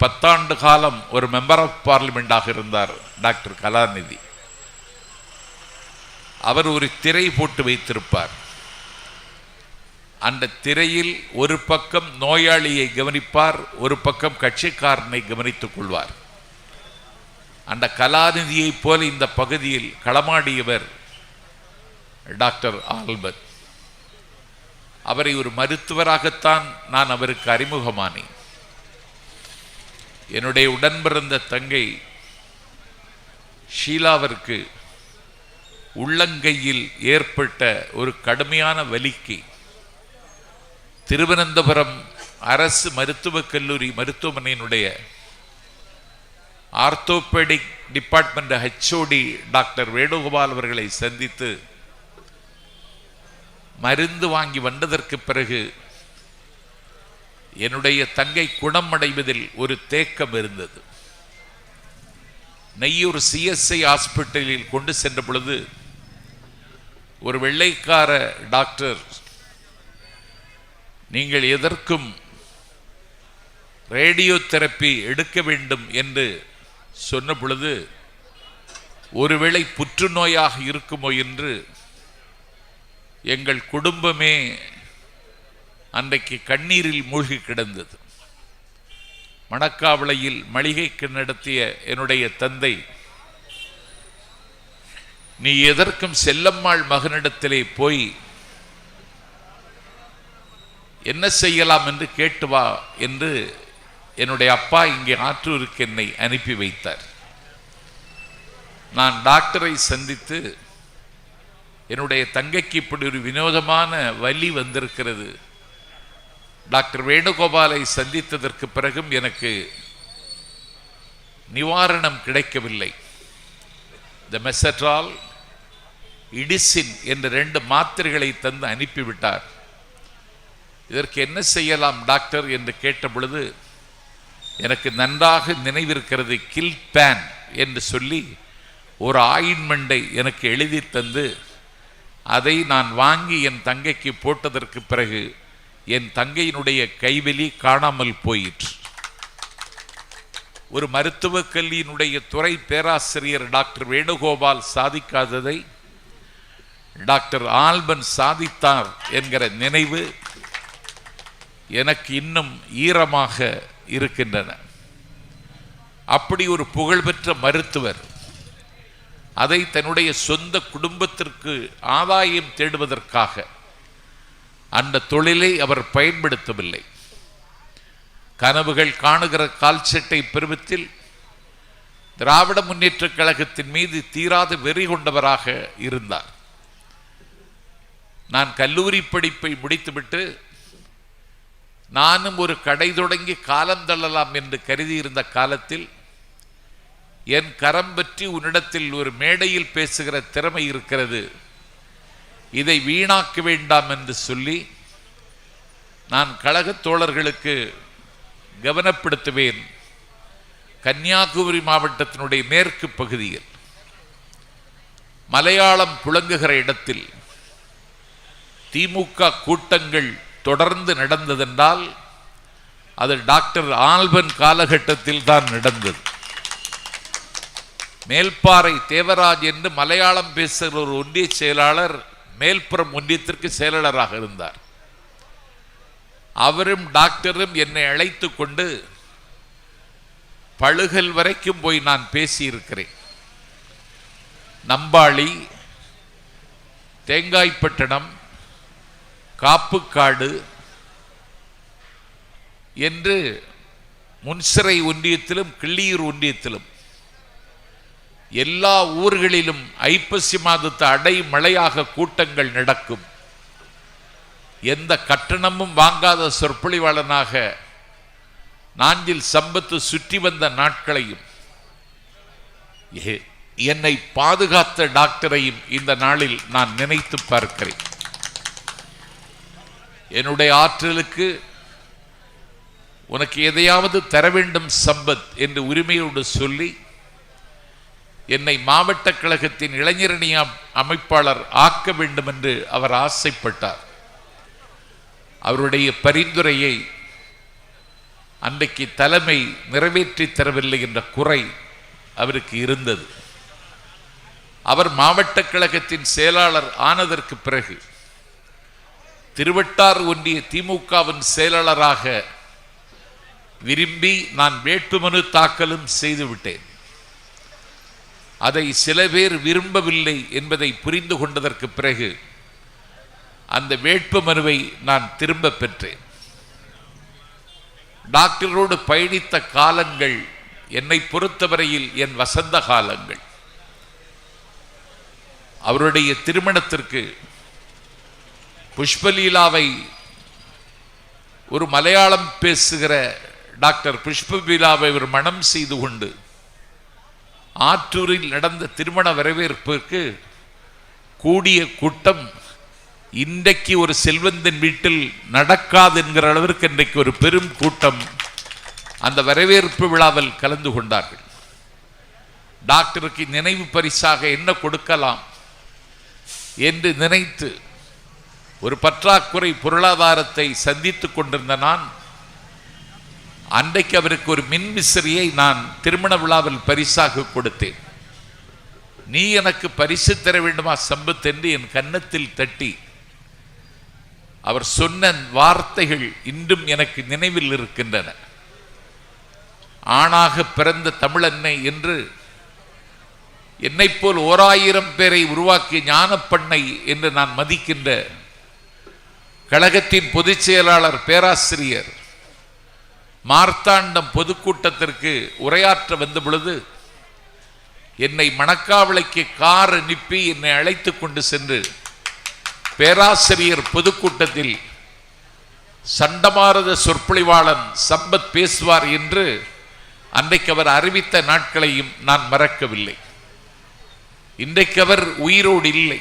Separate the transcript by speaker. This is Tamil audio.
Speaker 1: பத்தாண்டு காலம் ஒரு மெம்பர் ஆஃப் பார்லிமெண்டாக இருந்தார் டாக்டர் கலாநிதி. அவர் ஒரு திரை போட்டு வைத்திருப்பார். அந்த திரையில் ஒரு பக்கம் நோயாளியை கவனிப்பார் ஒரு பக்கம் கட்சிக்காரனை கவனித்துக் கொள்வார். அந்த கலாநிதியைப் போல இந்த பகுதியில் களமாடியவர் டாக்டர் ஆல்பர்ட். அவரை ஒரு மருத்துவராகத்தான் நான் அவருக்கு அறிமுகமானேன். என்னுடைய உடன்பிறந்த தங்கை ஷீலாவிற்கு உள்ளங்கையில் ஏற்பட்ட ஒரு கடுமையான வலிக்கு. திருவனந்தபுரம் அரசு மருத்துவக் கல்லூரி மருத்துவமனையினுடைய orthopaedic department HOD doctor Venugopal அவர்களை சந்தித்து மருந்து வாங்கி வந்ததற்கு பிறகு என்னுடைய தங்கை குணமடைவதில் ஒரு தேக்கம் இருந்தது. நெய்யூர் சிஎஸ்ஐ ஹாஸ்பிட்டலில் கொண்டு சென்ற பொழுது ஒரு வெள்ளைக்கார டாக்டர் நீங்கள் எதற்கும் ரேடியோ தெரப்பி எடுக்க வேண்டும் என்று சொன்ன பொழுது ஒருவேளை புற்றுநோயாக இருக்குமோ? என்று எங்கள் குடும்பமே அன்றைக்கு கண்ணீரில் மூழ்கி கிடந்தது. மணக்காவளையில் மளிகைக்கு நடத்திய என்னுடைய தந்தை நீ எதற்கும் செல்லம்மாள் மகனிடத்திலே போய் என்ன செய்யலாம் என்று கேட்டு வா என்று என்னுடைய அப்பா இங்கே ஆற்றூருக்கு என்னை அனுப்பி வைத்தார். நான் டாக்டரை சந்தித்து என்னுடைய தங்கைக்கு இப்படி ஒரு வினோதமான வலி வந்திருக்கிறது டாக்டர் வேணுகோபாலை சந்தித்ததற்கு பிறகும் எனக்கு நிவாரணம் கிடைக்கவில்லை. த மெசட்ரால் இடிசின் என்ற ரெண்டு மாத்திரைகளை தந்து அனுப்பிவிட்டார். இதற்கு என்ன செய்யலாம் டாக்டர் என்று கேட்ட பொழுது எனக்கு நன்றாக நினைவிருக்கிறது கில் பேன் என்று சொல்லி ஒரு ஆயின்மெண்டை எனக்கு எழுதி தந்து அதை நான் வாங்கி என் தங்கைக்கு போட்டதற்கு பிறகு என் தங்கையினுடைய கைவெளி காணாமல் போயிற்று. ஒரு மருத்துவக் கல்வியினுடைய துறை பேராசிரியர் டாக்டர் வேணுகோபால் சாதிக்காததை டாக்டர் ஆல்பன் சாதித்தார் என்கிற நினைவு எனக்கு இன்னும் ஈரமாக இருக்கின்றன. அப்படி ஒரு புகழ்பெற்ற மருத்துவர் அதை தன்னுடைய சொந்த குடும்பத்திற்கு ஆதாயம் தேடுவதற்காக அந்த தொழிலை அவர் பயன்படுத்தவில்லை. கனவுகள் காணுகிற கால்சட்டை பருவத்தில் திராவிட முன்னேற்றக் கழகத்தின் மீது தீராத வெறி கொண்டவராக இருந்தார். நான் கல்லூரி படிப்பை முடித்துவிட்டு நானும் ஒரு கடை தொடங்கி காலம் தள்ளலாம் என்று கருதியிருந்த காலத்தில் என் கரம் பற்றி உன்னிடத்தில் ஒரு மேடையில் பேசுகிற திறமை இருக்கிறது. இதை வீணாக்க வேண்டாம் என்று சொல்லி நான் கழகத் தோழர்களுக்கு கவனப்படுத்துவேன். கன்னியாகுமரி மாவட்டத்தினுடைய மேற்கு பகுதியில் மலையாளம் புழங்குகிற இடத்தில் திமுக கூட்டங்கள் தொடர்ந்து நடந்ததென்றால் அது டாக்டர் ஆல்பன் காலகட்டத்தில் தான் நடந்தது. மேல்பாறை தேவராஜ் என்று மலையாளம் பேசுகிற ஒரு ஒன்றிய செயலாளர் மேல்புறம் ஒன்றியத்திற்கு செயலாளராக இருந்தார். அவரும் டாக்டரும் என்னை அழைத்து கொண்டு பழுகல் வரைக்கும் போய் நான் பேசியிருக்கிறேன். நம்பாளி தேங்காய்பட்டணம் காப்புக்காடு என்று முன்சிறை ஒன்றியத்திலும் கிள்ளியூர் ஒன்றியத்திலும் எல்லா ஊர்களிலும் ஐப்பசி மாதத்து அடை மழையாக கூட்டங்கள் நடக்கும். எந்த கட்டணமும் வாங்காத சொற்பொழிவாளனாக நாஞ்சில் சம்பத்து சுற்றி வந்த நாட்களையும் என்னை பாதுகாத்த டாக்டரையும் இந்த நாளில் நான் நினைத்து பார்க்கிறேன். என்னுடைய ஆற்றலுக்கு உனக்கு எதையாவது தர வேண்டும் சம்பத் என்று உரிமையோடு சொல்லி என்னை மாவட்ட கழகத்தின் இளைஞரணி அமைப்பாளர் ஆக்க வேண்டும் என்று அவர் ஆசைப்பட்டார். அவருடைய பரிந்துரையை அன்றைக்கு தலைமை நிறைவேற்றி தரவில்லை என்ற குறை அவருக்கு இருந்தது. அவர் மாவட்ட கழகத்தின் செயலாளர் ஆனதற்கு பிறகு திருவட்டார் ஒன்றிய திமுகவின் செயலாளராக விரும்பி நான் வேட்புமனு தாக்கலும் செய்துவிட்டேன். அதை சில பேர் விரும்பவில்லை என்பதை புரிந்து கொண்டதற்கு பிறகு அந்த வேட்பு மனுவை நான் திரும்ப பெற்றேன். டாக்டரோடு பயணித்த காலங்கள் என்னை பொறுத்தவரையில் என் வசந்த காலங்கள். அவருடைய திருமணத்திற்கு புஷ்பலீலாவை ஒரு மலையாளம் பேசுகிற டாக்டர் புஷ்பலீலாவை ஒரு மனம் செய்து கொண்டு ஆற்றூரில் நடந்த திருமண வரவேற்பிற்கு கூடிய கூட்டம் இன்றைக்கு ஒரு செல்வந்தன் வீட்டில் நடக்காது என்கிற அளவிற்கு இன்றைக்கு ஒரு பெரும் கூட்டம் அந்த வரவேற்பு விழாவில் கலந்து கொண்டார்கள். டாக்டருக்கு நினைவு பரிசாக என்ன கொடுக்கலாம் என்று நினைத்து ஒரு பற்றாக்குறை பொருளாதாரத்தை சந்தித்து கொண்டிருந்த நான் அன்றைக்கு அவருக்கு ஒரு மின்விசிறியை நான் திருமண விழாவில் பரிசாக கொடுத்தேன். நீ எனக்கு பரிசு தர வேண்டுமா? சம்பத் என்று என் கன்னத்தில் தட்டி. அவர் சொன்ன வார்த்தைகள் இன்றும் எனக்கு நினைவில் இருக்கின்றன. ஆணாக பிறந்த தமிழன்னை என்று என்னைப் போல் ஓராயிரம் பேரை உருவாக்கிய ஞானப்பண்ணை என்று நான் மதிக்கின்ற கழகத்தின் பொதுச் செயலாளர் பேராசிரியர் மார்த்தாண்டம் பொதுக்கூட்டத்திற்கு உரையாற்ற வந்த பொழுது என்னை மணக்காவளைக்கு கார் அனுப்பி என்னை அழைத்து கொண்டு சென்று பேராசிரியர் பொதுக்கூட்டத்தில் சண்டமாரத சொற்பொழிவாளன் சம்பத் பேசுவார் என்று அன்றைக்கு அவர் அறிவித்த நாட்களையும் நான் மறக்கவில்லை. இன்றைக்கு அவர் உயிரோடு இல்லை.